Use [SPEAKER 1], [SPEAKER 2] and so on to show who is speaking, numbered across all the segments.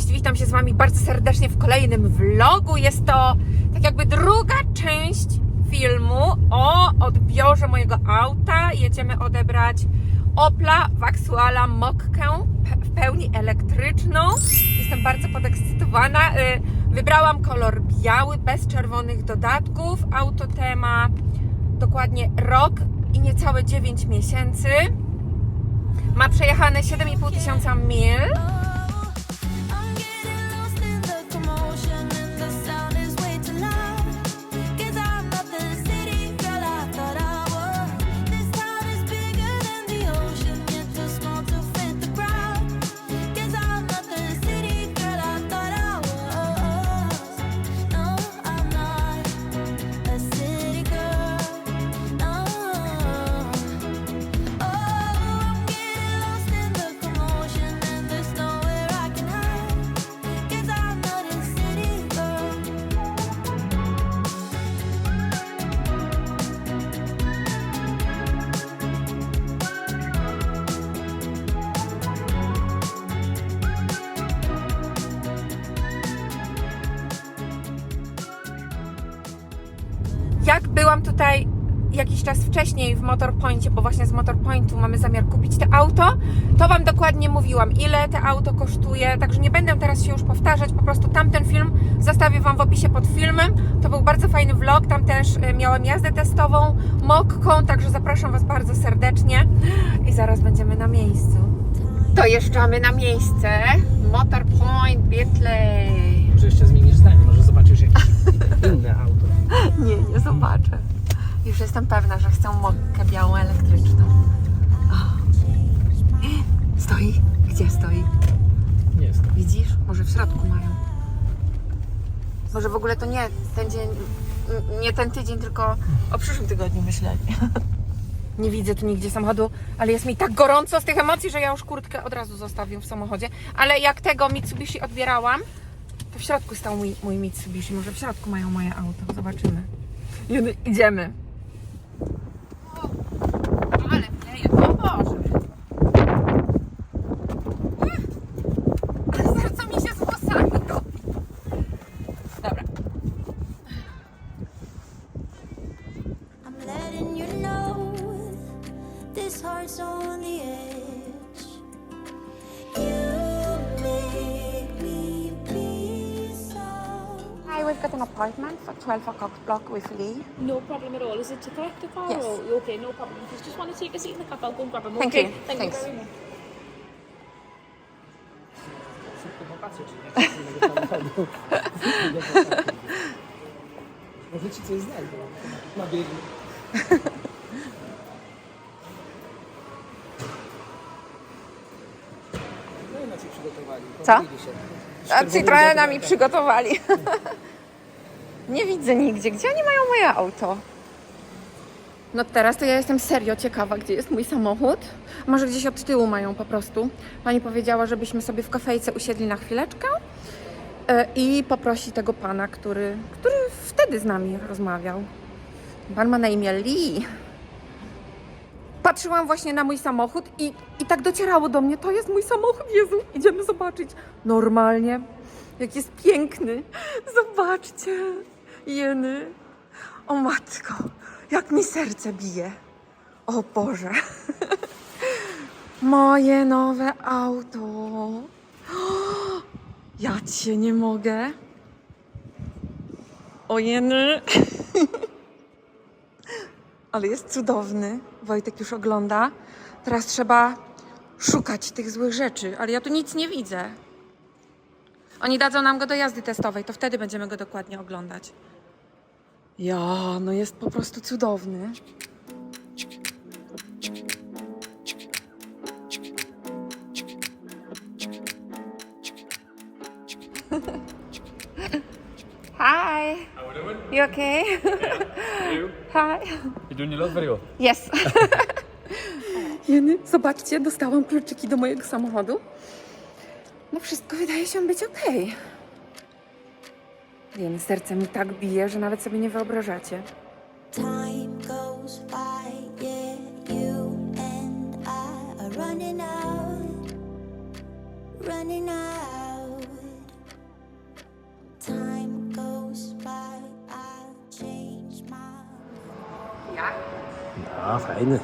[SPEAKER 1] Cześć, witam się z Wami bardzo serdecznie w kolejnym vlogu. Jest to tak jakby druga część filmu o odbiorze mojego auta. Jedziemy odebrać Opla Waxuala Mokkę w pełni elektryczną. Jestem bardzo podekscytowana. Y, Wybrałam kolor biały, bez czerwonych dodatków. Auto tema dokładnie rok i niecałe 9 miesięcy. Ma przejechane 7,5 tysiąca mil. Czas wcześniej w Motorpoincie, bo właśnie z Motorpointu mamy zamiar kupić te auto, to Wam dokładnie mówiłam, ile te auto kosztuje, także nie będę teraz się już powtarzać, po prostu tamten film zostawię Wam w opisie pod filmem. To był bardzo fajny vlog, tam też e, miałem jazdę testową mokką, także zapraszam Was bardzo serdecznie i zaraz będziemy na miejscu. Dojeżdżamy na miejsce. Motorpoint Bietlej.
[SPEAKER 2] Może jeszcze zmienisz zdanie, może zobaczysz jakieś inne auto.
[SPEAKER 1] Nie, nie zobaczę. Już jestem pewna, że chcę mokkę białą elektryczną. O. Stoi? Gdzie stoi?
[SPEAKER 2] Nie jest.
[SPEAKER 1] Widzisz? Może w środku mają. Może w ogóle to nie ten dzień, nie ten tydzień, tylko o przyszłym tygodniu myśleli. Nie widzę tu nigdzie samochodu, ale jest mi tak gorąco z tych emocji, że ja już kurtkę od razu zostawię w samochodzie. Ale jak tego Mitsubishi odbierałam, to w środku stał mój, mój Mitsubishi. Może w środku mają moje auto. Zobaczymy. Idziemy. 12 o'clock block with Lee.
[SPEAKER 3] No problem at all. Is it to collect the car?
[SPEAKER 1] Yes.
[SPEAKER 3] Or, okay, no problem. If you just want to take a seat in the car, I'll go and grab them.
[SPEAKER 1] Thank
[SPEAKER 3] okay?
[SPEAKER 1] you.
[SPEAKER 3] Thank
[SPEAKER 1] Thanks.
[SPEAKER 3] you very much.
[SPEAKER 2] Może ci coś znajdę. Na biegu. No i na ci przygotowali.
[SPEAKER 1] Co? A Citroena mi
[SPEAKER 2] zagrywkami.
[SPEAKER 1] przygotowali. Nie widzę nigdzie. Gdzie oni mają moje auto? No teraz to ja jestem serio ciekawa, gdzie jest mój samochód. Może gdzieś od tyłu mają po prostu. Pani powiedziała, żebyśmy sobie w kafejce usiedli na chwileczkę e, i poprosi tego pana, który, który wtedy z nami rozmawiał. Pan ma na imię Lee. Patrzyłam właśnie na mój samochód i, i tak docierało do mnie, to jest mój samochód, Jezu, idziemy zobaczyć. Normalnie, jak jest piękny. Zobaczcie, jeny. O matko, jak mi serce bije. O Boże. Moje nowe auto. Ja cię nie mogę. O jeny. Ale jest cudowny. Wojtek już ogląda. Teraz trzeba szukać tych złych rzeczy, ale ja tu nic nie widzę. Oni dadzą nam go do jazdy testowej, to wtedy będziemy go dokładnie oglądać. Ja, no jest po prostu cudowny. Hi.
[SPEAKER 4] How we doing?
[SPEAKER 1] You okay?
[SPEAKER 4] You?
[SPEAKER 1] Hi.
[SPEAKER 4] You doing your love video?
[SPEAKER 1] Yes. Jeny, zobaczcie, dostałam kluczyki do mojego samochodu. No wszystko wydaje się być ok. Wiem, serce mi tak bije, że nawet sobie nie wyobrażacie.
[SPEAKER 5] Time goes by, yeah, you and I are running out, running out. Time goes by, I change my. Ja, no, fajny.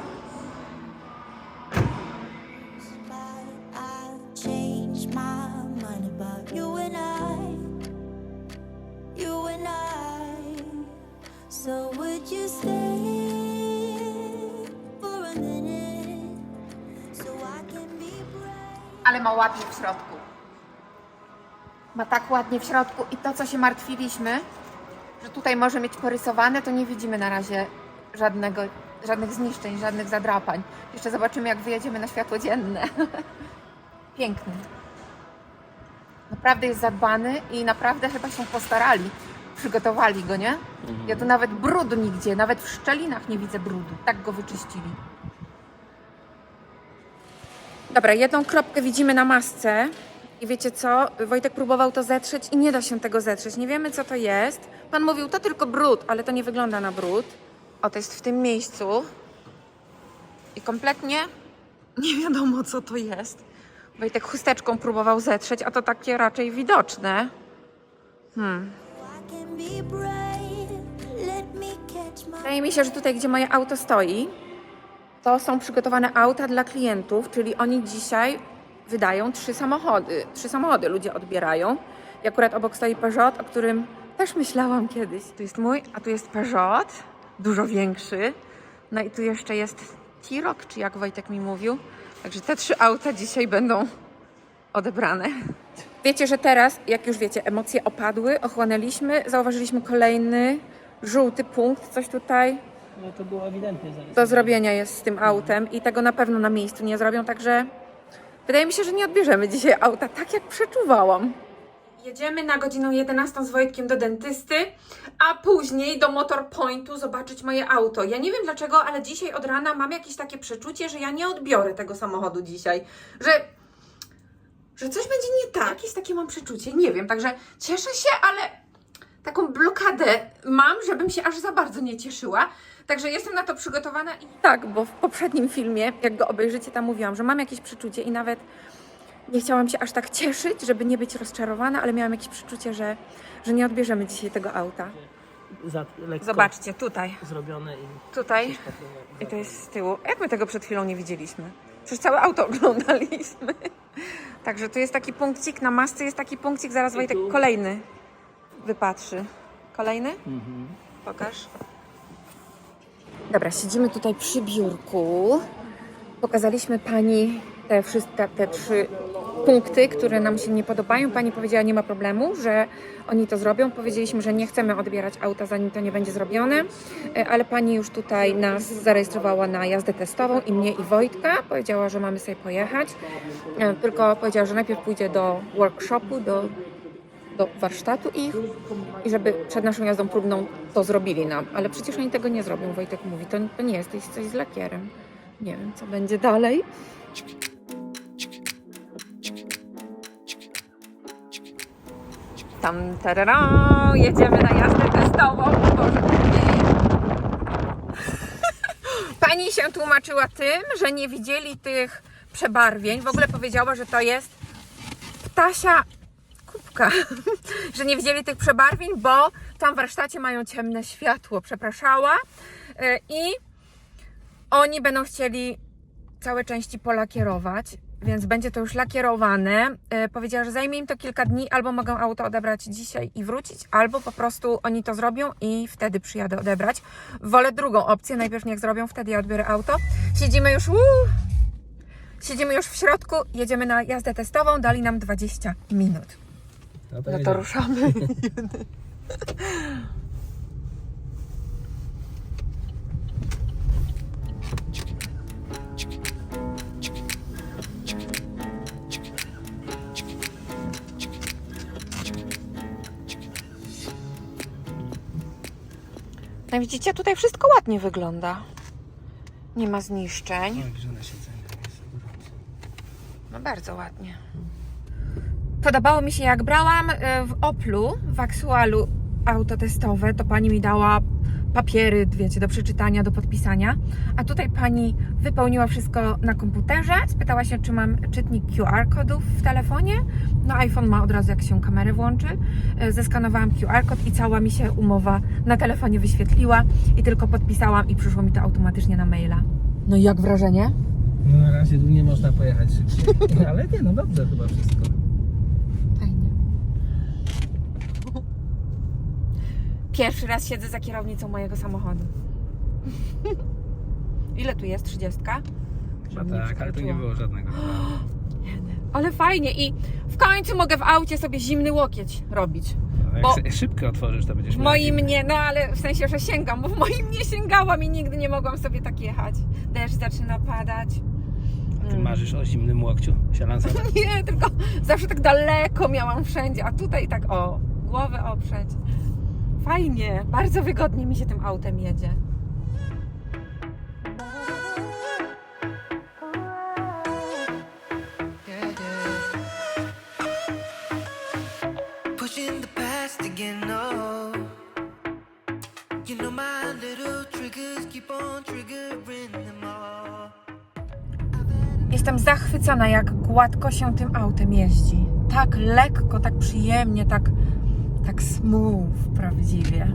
[SPEAKER 1] Ale ma ładnie w środku. Ma tak ładnie w środku i to, co się martwiliśmy, że tutaj może mieć porysowane, to nie widzimy na razie żadnego, żadnych zniszczeń, żadnych zadrapań. Jeszcze zobaczymy, jak wyjedziemy na światło dzienne. Piękny. Naprawdę jest zadbany i naprawdę chyba się postarali. Przygotowali go, nie? Ja tu nawet brudu nigdzie, nawet w szczelinach nie widzę brudu. Tak go wyczyścili. Dobra, jedną kropkę widzimy na masce. I wiecie co? Wojtek próbował to zetrzeć i nie da się tego zetrzeć. Nie wiemy, co to jest. Pan mówił, to tylko brud, ale to nie wygląda na brud. O, to jest w tym miejscu. I kompletnie nie wiadomo, co to jest. Wojtek chusteczką próbował zetrzeć, a to takie raczej widoczne. Hmm. Wydaje mi się, że tutaj, gdzie moje auto stoi, to są przygotowane auta dla klientów, czyli oni dzisiaj wydają trzy samochody. Trzy samochody ludzie odbierają. I akurat obok stoi Peugeot, o którym też myślałam kiedyś. Tu jest mój, a tu jest Peugeot, dużo większy. No i tu jeszcze jest T-Roc, czy jak Wojtek mi mówił. Także te trzy auta dzisiaj będą odebrane. Wiecie, że teraz, jak już wiecie, emocje opadły, ochłonęliśmy, zauważyliśmy kolejny żółty punkt, coś tutaj
[SPEAKER 2] No to było ewidentnie zaraz.
[SPEAKER 1] do zrobienia jest z tym autem i tego na pewno na miejscu nie zrobią, także wydaje mi się, że nie odbierzemy dzisiaj auta, tak jak przeczuwałam. Jedziemy na godzinę 11 z Wojtkiem do dentysty, a później do Motor Pointu zobaczyć moje auto. Ja nie wiem dlaczego, ale dzisiaj od rana mam jakieś takie przeczucie, że ja nie odbiorę tego samochodu dzisiaj, że że coś będzie nie tak. Jakieś takie mam przeczucie, nie wiem, także cieszę się, ale taką blokadę mam, żebym się aż za bardzo nie cieszyła. Także jestem na to przygotowana i tak, bo w poprzednim filmie, jak go obejrzycie, tam mówiłam, że mam jakieś przeczucie i nawet nie chciałam się aż tak cieszyć, żeby nie być rozczarowana, ale miałam jakieś przeczucie, że, że nie odbierzemy dzisiaj tego auta.
[SPEAKER 2] Za, lekko
[SPEAKER 1] Zobaczcie, tutaj,
[SPEAKER 2] zrobione i
[SPEAKER 1] tutaj i to jest z tyłu. Jak my tego przed chwilą nie widzieliśmy? Przecież całe auto oglądaliśmy. Także tu jest taki punkcik, na masce jest taki punkcik, zaraz Wojtek
[SPEAKER 2] tu?
[SPEAKER 1] kolejny wypatrzy. Kolejny?
[SPEAKER 2] Mhm.
[SPEAKER 1] Pokaż. Dobra, siedzimy tutaj przy biurku. Pokazaliśmy pani te wszystkie, te trzy punkty, które nam się nie podobają. Pani powiedziała, nie ma problemu, że oni to zrobią. Powiedzieliśmy, że nie chcemy odbierać auta, zanim to nie będzie zrobione, E, ale pani już tutaj nas zarejestrowała na jazdę testową i mnie i Wojtka. Powiedziała, że mamy sobie pojechać. E, Tylko powiedziała, że najpierw pójdzie do workshopu, do, do warsztatu ich i żeby przed naszą jazdą próbną to zrobili nam. Ale przecież oni tego nie zrobią, Wojtek mówi. To, to nie jest, coś z lakierem. Nie wiem, co będzie dalej. Tam, tarara, jedziemy na jazdę testową. Boże. Pani się tłumaczyła tym, że nie widzieli tych przebarwień. W ogóle powiedziała, że to jest ptasia kubka, że nie widzieli tych przebarwień, bo tam w warsztacie mają ciemne światło, przepraszała. E, I oni będą chcieli całe części polakierować, więc będzie to już lakierowane. E, powiedziała, że zajmie im to kilka dni, albo mogą auto odebrać dzisiaj i wrócić, albo po prostu oni to zrobią i wtedy przyjadę odebrać. Wolę drugą opcję, najpierw niech zrobią, wtedy ja odbiorę auto. Siedzimy już, uuu, siedzimy już w środku, jedziemy na jazdę testową, dali nam 20 minut.
[SPEAKER 2] No
[SPEAKER 1] No to ruszamy. No widzicie, tutaj wszystko ładnie wygląda. Nie ma zniszczeń. No bardzo ładnie. Podobało mi się jak brałam e, w Oplu, w Aksualu auto testowe, to pani mi dała papiery, wiecie, do przeczytania, do podpisania. A tutaj pani wypełniła wszystko na komputerze. Spytała się, czy mam czytnik QR kodów w telefonie. No iPhone ma od razu jak się kamerę włączy. E, Zeskanowałam QR kod i cała mi się umowa na telefonie wyświetliła i tylko podpisałam i przyszło mi to automatycznie na maila. No i jak wrażenie?
[SPEAKER 2] No na razie tu nie można pojechać szybciej. Ale nie, no dobrze chyba wszystko.
[SPEAKER 1] Pierwszy raz siedzę za kierownicą mojego samochodu. Ile tu jest? 30?
[SPEAKER 2] Chyba
[SPEAKER 1] Żeby nie
[SPEAKER 2] tak, ale tu nie było żadnego.
[SPEAKER 1] Ale fajnie i w końcu mogę w aucie sobie zimny łokieć robić.
[SPEAKER 2] Jak
[SPEAKER 1] Bo-
[SPEAKER 2] se- szybko otworzysz, to będziesz
[SPEAKER 1] moim nie, no ale w sensie, że sięgam, bo w moim nie sięgałam i nigdy nie mogłam sobie tak jechać. Deszcz zaczyna padać.
[SPEAKER 2] A ty marzysz o zimnym łokciu sialansowym?
[SPEAKER 1] Nie, tylko zawsze tak daleko miałam wszędzie, a tutaj tak o, głowę oprzeć. Fajnie, bardzo wygodnie mi się tym autem jedzie.
[SPEAKER 6] No.
[SPEAKER 1] Jestem zachwycona, jak gładko się tym autem jeździ. Tak lekko, tak przyjemnie, tak, tak smooth prawdziwie.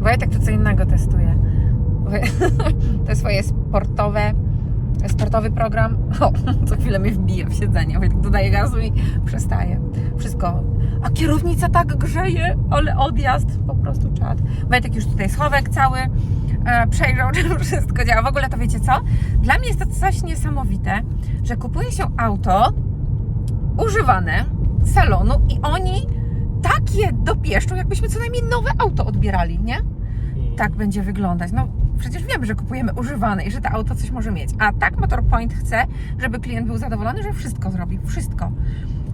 [SPEAKER 1] Wojtek to co innego testuje. Te swoje sportowe, sportowy program. O, co chwilę mnie wbije w siedzenie. Wojtek dodaje gazu i przestaje. Wszystko. A kierownica tak grzeje, ale odjazd, po prostu czad. Wojtek już tutaj schowek cały e, przejrzał, czy wszystko działa. W ogóle to wiecie co? Dla mnie jest to coś niesamowite, że kupuje się auto używane z salonu i oni tak je dopieszczą, jakbyśmy co najmniej nowe auto odbierali, nie? Tak będzie wyglądać. No przecież wiemy, że kupujemy używane i że to auto coś może mieć. A tak Motorpoint chce, żeby klient był zadowolony, że wszystko zrobi. Wszystko.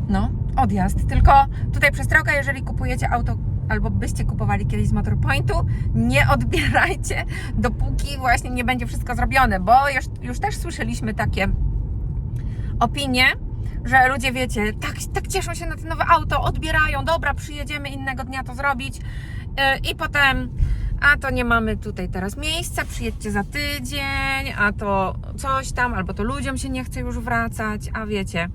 [SPEAKER 1] No, odjazd. Tylko tutaj przestroga, jeżeli kupujecie auto albo byście kupowali kiedyś z Motorpointu, nie odbierajcie, dopóki właśnie nie będzie wszystko zrobione, bo już, już też słyszeliśmy takie opinie, że ludzie, wiecie, tak, tak cieszą się na to nowe auto, odbierają, dobra, przyjedziemy innego dnia to zrobić yy, i potem, a to nie mamy tutaj teraz miejsca, przyjedźcie za tydzień, a to coś tam, albo to ludziom się nie chce już wracać, a wiecie,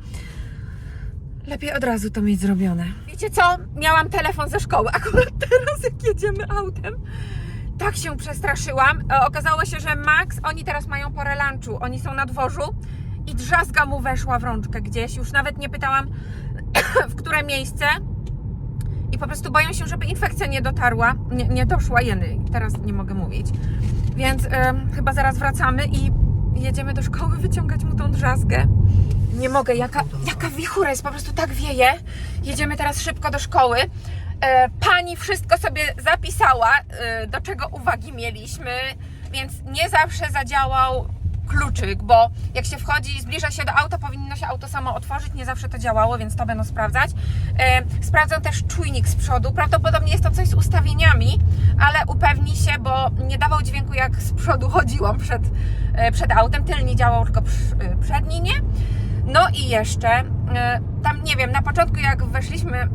[SPEAKER 1] lepiej od razu to mieć zrobione. Wiecie co? Miałam telefon ze szkoły, akurat teraz jak jedziemy autem, tak się przestraszyłam. E, Okazało się, że Max, oni teraz mają porę lunchu, oni są na dworzu i drzazga mu weszła w rączkę gdzieś. Już nawet nie pytałam, w które miejsce. I po prostu boją się, żeby infekcja nie dotarła, nie, nie doszła jeny. Teraz nie mogę mówić. Więc em, chyba zaraz wracamy i jedziemy do szkoły wyciągać mu tą drzazgę. Nie mogę, jaka, jaka wichura jest, po prostu tak wieje. Jedziemy teraz szybko do szkoły. E, pani wszystko sobie zapisała, e, do czego uwagi mieliśmy, więc nie zawsze zadziałał kluczyk, bo jak się wchodzi, zbliża się do auta, powinno się auto samo otworzyć, nie zawsze to działało, więc to będą sprawdzać. E, sprawdzą też czujnik z przodu, prawdopodobnie jest to coś z ustawieniami, ale upewnij się, bo nie dawał dźwięku jak z przodu chodziłam przed, e, przed autem, tylnie działał, tylko e, przedni nie. No i jeszcze, tam nie wiem, na początku jak weszliśmy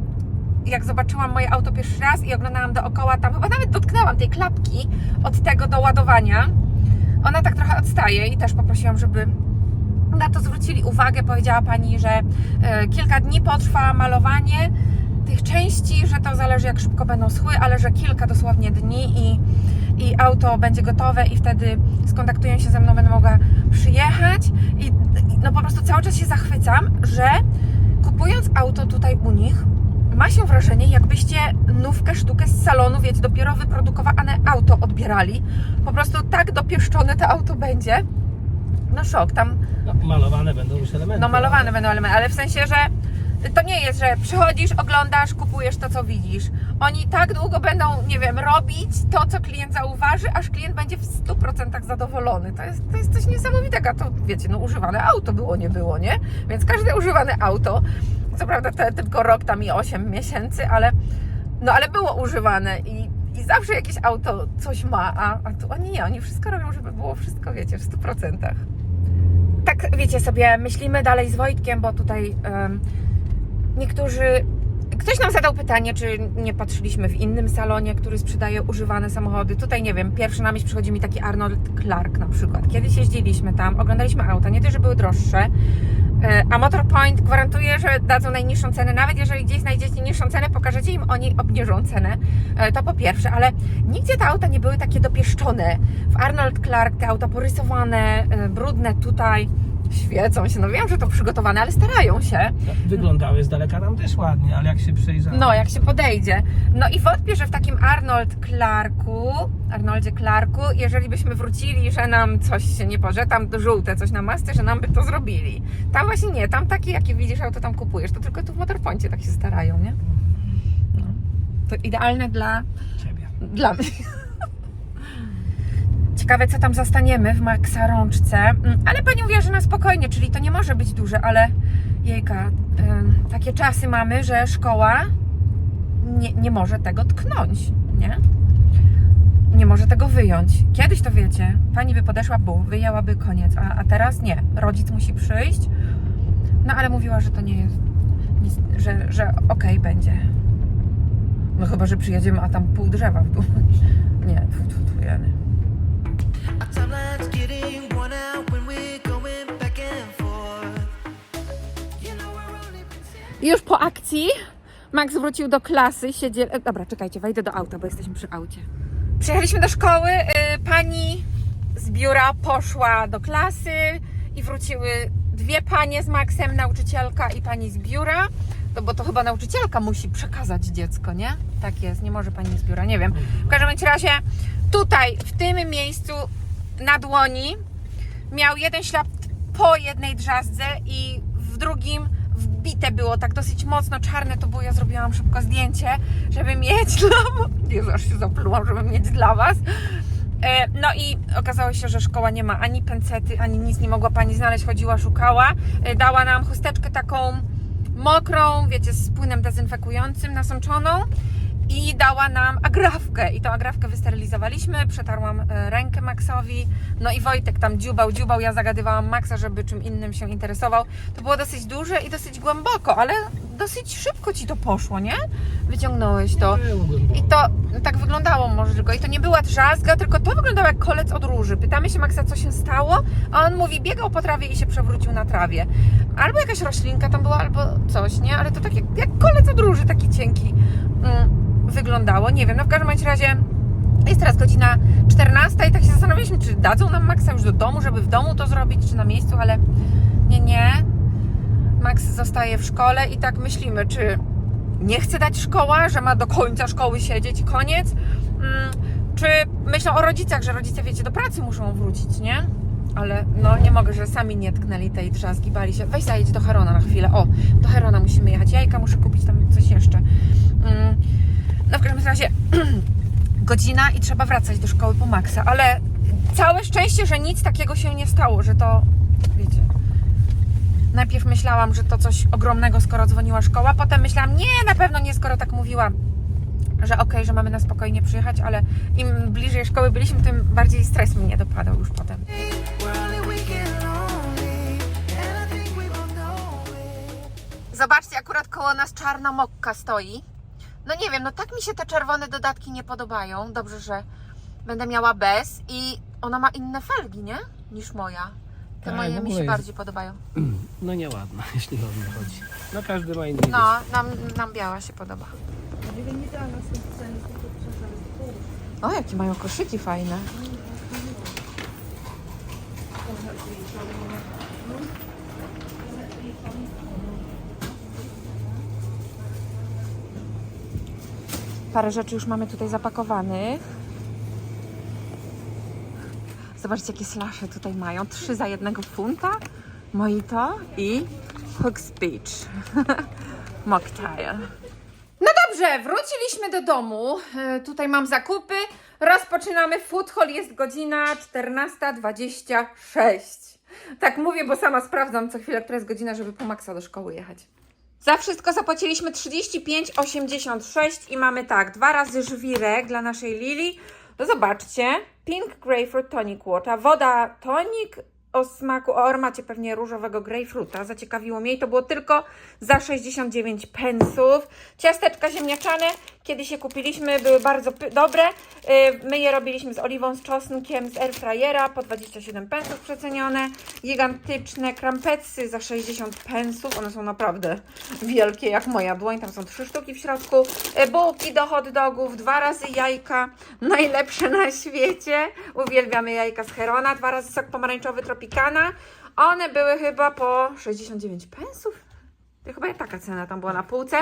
[SPEAKER 1] jak zobaczyłam moje auto pierwszy raz i oglądałam dookoła, tam chyba nawet dotknęłam tej klapki od tego do ładowania. Ona tak trochę odstaje i też poprosiłam, żeby na to zwrócili uwagę. Powiedziała pani, że e, kilka dni potrwa malowanie tych części, że to zależy jak szybko będą schły, ale że kilka dosłownie dni i, i auto będzie gotowe i wtedy skontaktują się ze mną, będę mogła przyjechać i no po prostu cały czas się zachwycam, że kupując auto tutaj u nich, ma się wrażenie, jakbyście nówkę sztukę z salonu, wiecie, dopiero wyprodukowane auto odbierali. Po prostu tak dopieszczone to auto będzie. No szok, tam
[SPEAKER 2] No, malowane będą już elementy.
[SPEAKER 1] no malowane będą elementy, ale w sensie, że to nie jest, że przychodzisz, oglądasz, kupujesz to, co widzisz. Oni tak długo będą, nie wiem, robić to, co klient zauważy, aż klient będzie w 100% zadowolony. To jest, to jest coś niesamowitego. A to, wiecie, no używane auto było, nie było, nie? Więc każde używane auto, co prawda to tylko rok tam i 8 miesięcy, ale no ale było używane i, i zawsze jakieś auto coś ma, a, a tu oni nie, oni wszystko robią, żeby było wszystko, wiecie, w 100%. Tak, wiecie sobie, myślimy dalej z Wojtkiem, bo tutaj em, niektórzy. Ktoś nam zadał pytanie, czy nie patrzyliśmy w innym salonie, który sprzedaje używane samochody. Tutaj nie wiem, pierwszy na myśl przychodzi mi taki Arnold Clark na przykład. Kiedyś jeździliśmy tam, oglądaliśmy auta, nie to, że były droższe, E, A Motorpoint gwarantuje, że dadzą najniższą cenę. Nawet jeżeli gdzieś znajdziecie niższą cenę, pokażecie im, oni obniżą cenę. E, To po pierwsze, ale nigdzie te auta nie były takie dopieszczone. W Arnold Clark te auta porysowane, e, brudne tutaj, świecą się. No wiem, że to przygotowane, ale starają się.
[SPEAKER 2] Wyglądały z daleka tam też ładnie, ale jak się przejrzałem...
[SPEAKER 1] No, jak się podejdzie. No i wątpię, że w takim Arnold Clarku, Arnoldzie Clarku, jeżeli byśmy wrócili, że nam coś się nie poże, tam żółte coś na masce, że nam by to zrobili. Tam właśnie nie, tam takie, jakie widzisz, auto tam kupujesz, to tylko tu w Motorpoincie tak się starają, nie? No. To idealne dla,
[SPEAKER 2] Ciebie.
[SPEAKER 1] dla mnie. Ciekawe, co tam zastaniemy w Maxa rączce. Mm, Ale pani mówiła, że na spokojnie, czyli to nie może być duże, ale jejka, takie czasy mamy, że szkoła nie, nie może tego tknąć, nie? Nie może tego wyjąć. Kiedyś to wiecie, pani by podeszła, bu, wyjęłaby koniec, a, a teraz nie. Rodzic musi przyjść. No ale mówiła, że to nie jest, nic, że, że okej będzie. No chyba, że przyjedziemy, a tam pół drzewa w dół. Nie, tu, tu, tu, jeny.
[SPEAKER 6] Our
[SPEAKER 1] Już po akcji Max wrócił do klasy, siedzi... e, Dobra, czekajcie, wejdę do auta, bo jesteśmy przy aucie. Przyjechaliśmy do szkoły, y, pani z biura poszła do klasy i wróciły dwie panie z Maxem, nauczycielka i pani z biura. No bo to chyba nauczycielka musi przekazać dziecko, nie? Tak jest, nie może pani z biura, nie wiem. W każdym razie tutaj, w tym miejscu na dłoni miał jeden ślad po jednej drzazdze i w drugim wbite było tak dosyć mocno czarne to było. Ja zrobiłam szybko zdjęcie, żeby mieć dla Jezu, aż się zaplułam, żeby mieć dla Was. E, No i okazało się, że szkoła nie ma ani pencety, ani nic nie mogła pani znaleźć, chodziła, szukała. E, Dała nam chusteczkę taką mokrą, wiecie, z płynem dezynfekującym, nasączoną i dała nam agrafkę i tą agrafkę wysterylizowaliśmy, przetarłam e, rękę Maxowi, no i Wojtek tam dziubał, dziubał, ja zagadywałam Maxa, żeby czym innym się interesował. To było dosyć duże i dosyć głęboko, ale dosyć szybko Ci to poszło, nie? Wyciągnąłeś to. I to tak wyglądało może tylko. I to nie była drzazga, tylko to wyglądało jak kolec od róży. Pytamy się Maxa, co się stało, a on mówi, biegał po trawie i się przewrócił na trawie. Albo jakaś roślinka tam była, albo coś, nie? Ale to tak jak, jak kolec od róży, taki cienki mm, wyglądało. Nie wiem, no w każdym razie jest teraz godzina 14 i tak się zastanawialiśmy, czy dadzą nam Maxa już do domu, żeby w domu to zrobić, czy na miejscu, ale nie, nie. Max zostaje w szkole i tak myślimy, czy nie chce dać szkoła, że ma do końca szkoły siedzieć i koniec, mm, czy myślą o rodzicach, że rodzice, wiecie, do pracy muszą wrócić, nie? Ale no nie mogę, że sami nie tknęli tej drzazgi, bali się. Weź zajedź do Herona na chwilę. O, do Herona musimy jechać. Jajka muszę kupić tam coś jeszcze. Mm, no w każdym razie godzina i trzeba wracać do szkoły po Maxa, ale całe szczęście, że nic takiego się nie stało, że to, wiecie, najpierw myślałam, że to coś ogromnego, skoro dzwoniła szkoła, potem myślałam, nie, na pewno nie, skoro tak mówiła, że okej, że mamy na spokojnie przyjechać, ale im bliżej szkoły byliśmy, tym bardziej stres mnie dopadał już potem. Zobaczcie, akurat koło nas czarna mokka stoi. No nie wiem, no tak mi się te czerwone dodatki nie podobają. Dobrze, że będę miała bez i ona ma inne felgi, nie? Niż moja. Te
[SPEAKER 2] w
[SPEAKER 1] moje mi
[SPEAKER 2] ogóle
[SPEAKER 1] się
[SPEAKER 2] jest-
[SPEAKER 1] bardziej podobają.
[SPEAKER 2] No nieładna, jeśli o mnie chodzi. No każdy ma inny
[SPEAKER 1] No, nam, nam biała się podoba. O, jakie mają koszyki fajne. Parę rzeczy już mamy tutaj zapakowanych. Zobaczcie, jakie slasze tutaj mają. Trzy za jednego funta. Mojito i Hook's Beach. Mocktail. No dobrze, wróciliśmy do domu. E, Tutaj mam zakupy. Rozpoczynamy food hall. Jest godzina 14.26. Tak mówię, bo sama sprawdzam co chwilę, która jest godzina, żeby po Maxa do szkoły jechać. Za wszystko zapłaciliśmy 35,86 i mamy tak, dwa razy żwirek dla naszej Lili. No zobaczcie, Pink Grapefruit Tonic Water, woda tonic o smaku, o aromacie pewnie różowego grapefruita. Zaciekawiło mnie i to było tylko za 69 pensów. Ciasteczka ziemniaczane Kiedyś je kupiliśmy, były bardzo dobre. Y, My je robiliśmy z oliwą, z czosnkiem, z airfryera po 27 pensów przecenione. Gigantyczne krampetsy za 60 pensów. One są naprawdę wielkie, jak moja dłoń. Tam są trzy sztuki w środku. Y, Bułki do hot dogów, dwa razy jajka. Najlepsze na świecie. Uwielbiamy jajka z Herona. Dwa razy sok pomarańczowy One były chyba po 69 pensów. To chyba taka cena tam była na półce.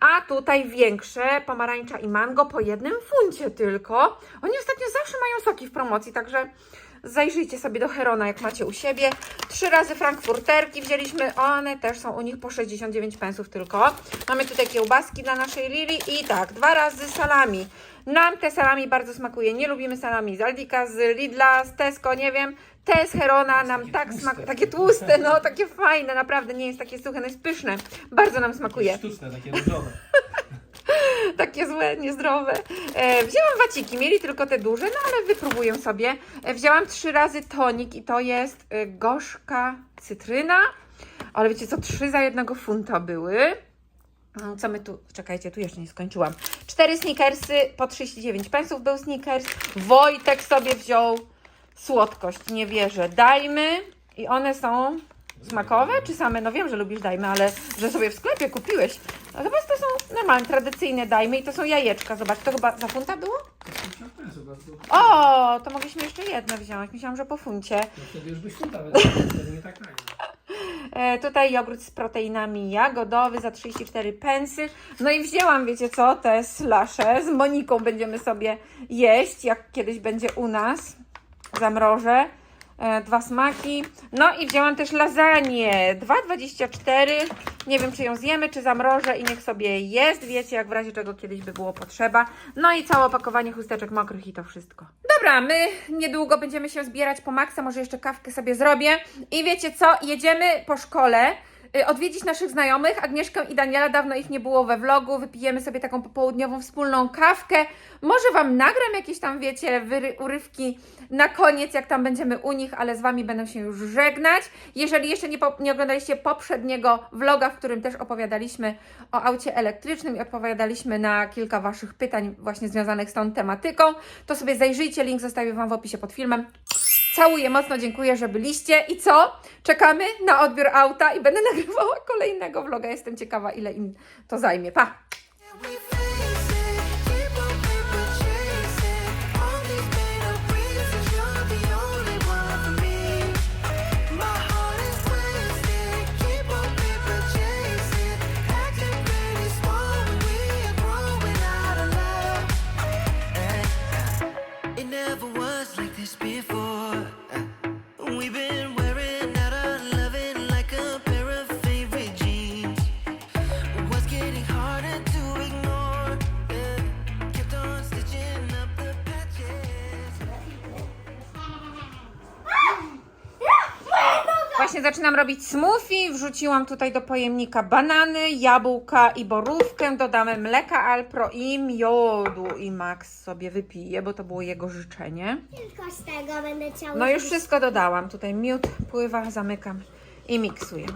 [SPEAKER 1] A tutaj większe, pomarańcza i mango po jednym funcie tylko. Oni ostatnio zawsze mają soki w promocji, także zajrzyjcie sobie do Herona, jak macie u siebie. Trzy razy frankfurterki wzięliśmy, one też są u nich po 69 pensów tylko. Mamy tutaj kiełbaski dla naszej Lili i tak, dwa razy salami. Nam te salami bardzo smakuje. Nie lubimy salami z Aldika, z Lidla, z Tesco, nie wiem. Te z Herona nam tak smakuje. Takie tłuste, no, takie fajne, naprawdę nie jest takie suche, no jest pyszne. Bardzo nam smakuje
[SPEAKER 2] Sztuczne, takie różowe.
[SPEAKER 1] takie złe, niezdrowe. E, wzięłam waciki, mieli tylko te duże, no ale wypróbuję sobie. E, wzięłam trzy razy tonik i to jest e, gorzka cytryna. Ale wiecie co, trzy za jednego funta były. Mm, Co my tu, czekajcie, tu jeszcze nie skończyłam. Cztery sneakersy po 39 pensów był sneakers. Wojtek sobie wziął słodkość, nie wierzę. Dajmy i one są smakowe czy same? No wiem, że lubisz dajmy, ale że sobie w sklepie kupiłeś. Chyba to są normalne, tradycyjne dajmy i to są jajeczka. Zobacz, to chyba za funta było?
[SPEAKER 2] 50 pensów bardzo.
[SPEAKER 1] O, to mogliśmy jeszcze jedne wziąć. Myślałam, że po funcie.
[SPEAKER 2] No wtedy już byś funta wydał, wtedy nie tak nagle.
[SPEAKER 1] E, tutaj jogurt z proteinami jagodowy za 34 pensy. No i wzięłam, wiecie co, te slasze. Z Moniką będziemy sobie jeść, jak kiedyś będzie u nas. Zamrożę. E, dwa smaki. No i wzięłam też lasagne. 2,24. Nie wiem, czy ją zjemy, czy zamrożę i niech sobie jest. Wiecie, jak w razie czego kiedyś by było potrzeba. No i całe opakowanie chusteczek mokrych i to wszystko. Dobra, my niedługo będziemy się zbierać po maksa, może jeszcze kawkę sobie zrobię. I wiecie co, jedziemy po szkole odwiedzić naszych znajomych, Agnieszkę i Daniela, dawno ich nie było we vlogu, wypijemy sobie taką popołudniową wspólną kawkę. Może Wam nagram jakieś tam, wiecie, urywki na koniec, jak tam będziemy u nich, ale z Wami będę się już żegnać. Jeżeli jeszcze nie, po, nie oglądaliście poprzedniego vloga, w którym też opowiadaliśmy o aucie elektrycznym i odpowiadaliśmy na kilka Waszych pytań właśnie związanych z tą tematyką, to sobie zajrzyjcie, link zostawię Wam w opisie pod filmem. Całuję mocno, dziękuję, że byliście. I co? Czekamy na odbiór auta i będę nagrywała kolejnego vloga. Jestem ciekawa, ile im to zajmie. Pa! Właśnie zaczynam robić smoothie. Wrzuciłam tutaj do pojemnika banany, jabłka i borówkę. Dodamy mleka Alpro i miodu. I Max sobie wypije, bo to było jego życzenie.
[SPEAKER 7] Tylko z tego będę ciało.
[SPEAKER 1] No już wszystko dodałam. Tutaj miód pływa, zamykam i miksuję.